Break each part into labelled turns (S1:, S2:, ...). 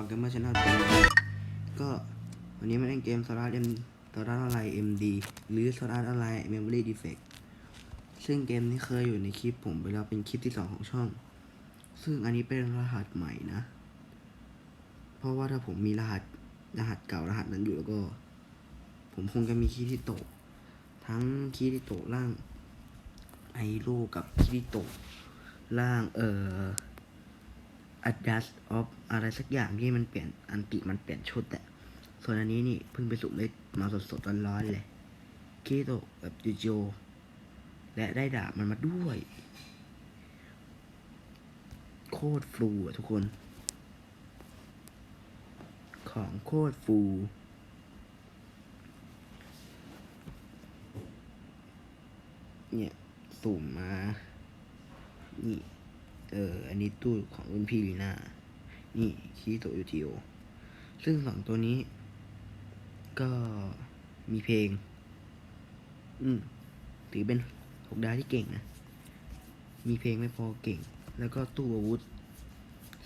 S1: องเกมเมอร์ชาแนลก็วันนี้มาเล่นเกมสตาร์เอ็มสตาร์อะไรเอ็มดีหรือสตาร์อะไรเมมโมรี่ดีเฟกซึ่งเกมนี้เคยอยู่ในคลิปผมไปแล้วเป็นคลิปที่สองของช่อง ซึ่งอันนี้เป็นรหัสใหม่นะ เพราะว่าถ้าผมมีรหัสรหัสเก่ารหัสนั้นอยู่แล้วก็ ผมคงจะมีคีย์ที่ตะทั้งคีย์ที่ตะล่างไอโลกับคีย์ที่ตะล่างเอ่อ adjust of อะไรสักอย่างที่มันเปลี่ยนอันติมันเปลี่ยนชุดอะส่วนอันนี้นี่เพิ่งไปสุ่มได้มาสดๆร้อนๆเลยคีโตแบบจูโจและได้ดาบมันมาด้วย โคตรฟลูอะทุกคน ของโคตรฟูเนี่ย สุ่มมา นี่ เออ อันนี้ตู้ของรุ่นพี่ลีน่า นี่คีโตยูทีโอ ซึ่งสองตัวนี้ ก็มีเพลง อืมถือเป็นหกดาวที่เก่งนะ มีเพลงไม่พอเก่ง แล้วก็ตู้อาวุธ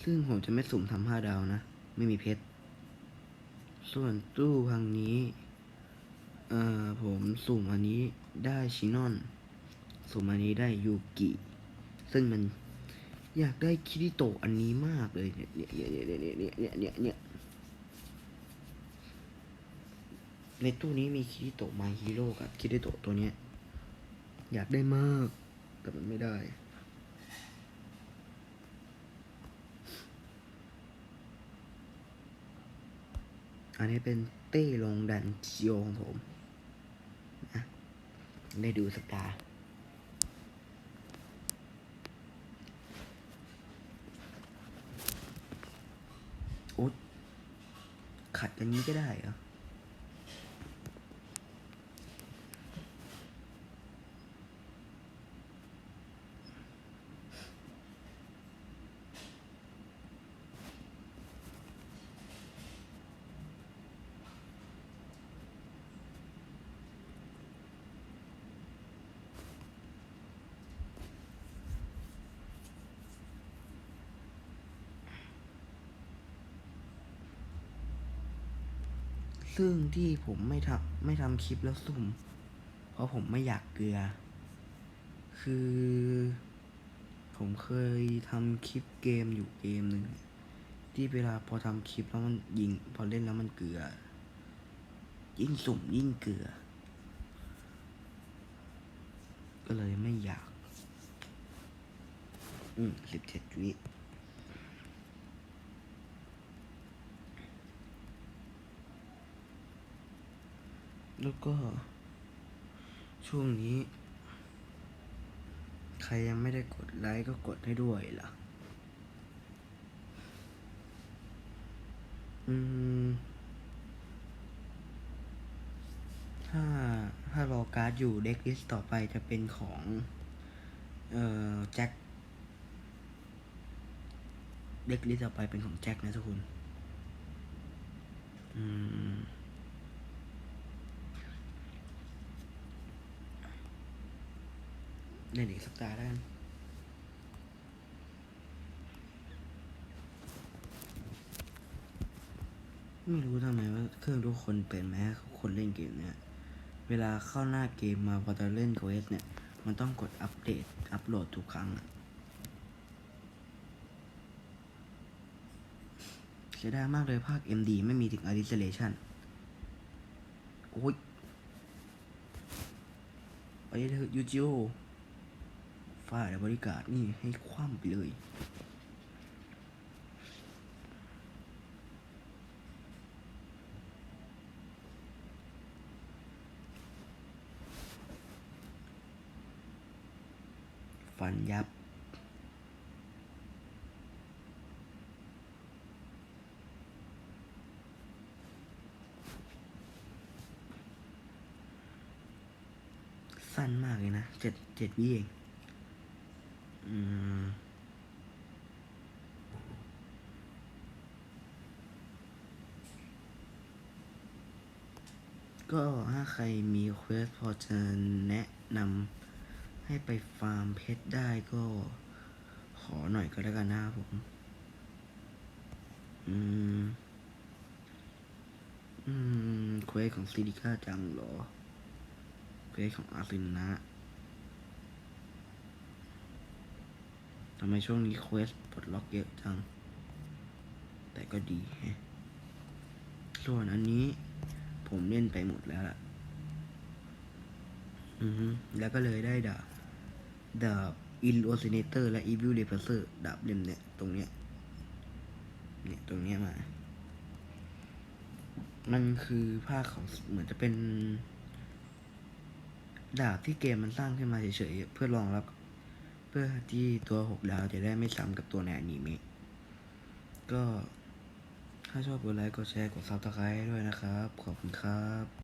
S1: ซึ่งผมจะไม่สุ่มทำห้าดาวนะ ไม่มีเพชร ส่วนตู้พังนี้ เอ่อ ผมสุ่มอันนี้ได้ชินอน สุ่มอันนี้ได้ยูกิ ซึ่งมัน อยากได้คิริโตะอันนี้มากเลยเนี่ยเนี่ยเนี่ยเนี่ยเนี่ยเนี่ยเนี่ยเนี่ยในตู้นี้มีคิริโตะมาฮีโร่กับคิริโตะตัวเนี้ย อยากได้มาก แต่มันไม่ได้อันนี้เป็นเต้ลงดันเจียวของผมนะได้ดูสกา โอ๊ดขัดอย่างนี้ก็ได้เหรอ ซึ่งที่ผมไม่ทำไม่ทำคลิปแล้วสุ่ม เพราะผมไม่อยากเกลือ คือ ผมเคยทำคลิปเกมอยู่เกมหนึ่งที่เวลาพอทำคลิปแล้วมันยิง พอเล่นแล้วมันเกลือ ยิ่งสุ่มยิ่งเกลือ ก็เลยไม่อยาก อืมสิบเจ็ดวิ แล้วก็ ช่วงนี้ ใครยังไม่ได้กดไลค์ก็กดให้ด้วยล่ะ อืม ถ้าถ้ารอการ์ดอยู่เด็กลิสต์ต่อไปจะเป็นของ เอ่อ แจ็คเด็กลิสต์ต่อไปเป็นของแจ็คนะทุกคน อืม เล่นอีกสักตาแล้วกันไม่รู้ทำไมว่าเครื่องทุกคนเป็นไหมคนเล่นเกมเนี่ยเวลาเข้าหน้าเกมมาพอจะเล่นโคเอสเนี่ย มันต้องกดอัปเดต อัปโหลดทุกครั้งเสียดายมากเลยภาค MD ไม่มีถึง a l i s l a t i o n โอ้ยไปเถอะยูจิโอ ฝ่ายบริการนี่ให้คว่ำไปเลย ฟันยับสั้นมากเลยนะเจ็ดเจ็ดวิเอง ก็ถ้าใครมีเควสพอจะแนะนำให้ไปฟาร์มเพชรได้ก็ขอหน่อยก็แล้วกันนะผม อืม อืม เควสของซิลิก้าจังเหรอ เควสของอาร์ซินนะ ทำไมช่วงนี้เควสปลดล็อกเยอะจัง แต่ก็ดีฮะส่วนอันนี้ผมเล่นไปหมดแล้วล่ะ อือฮึแล้วก็เลยได้ดาบ ดาบอินโอซิเนเตอร์และอีวิลเ p เพเซอร์ดาบเล่มเนี่ย ตรงเนี้ย เนี่ย ตรงเนี้ยมา มันคือภาคของเหมือนจะเป็น ดาบที่เกมมันสร้างขึ้นมาเฉยๆ เพื่อรองรับ พื่อที่ตัวหกดาวจะได้ไม่ซ้ำกับตัวในอนิเมะก็ถ้าชอบกดไลค์กดแชร์กดซับสไครต์ด้วยนะครับ ขอบคุณครับ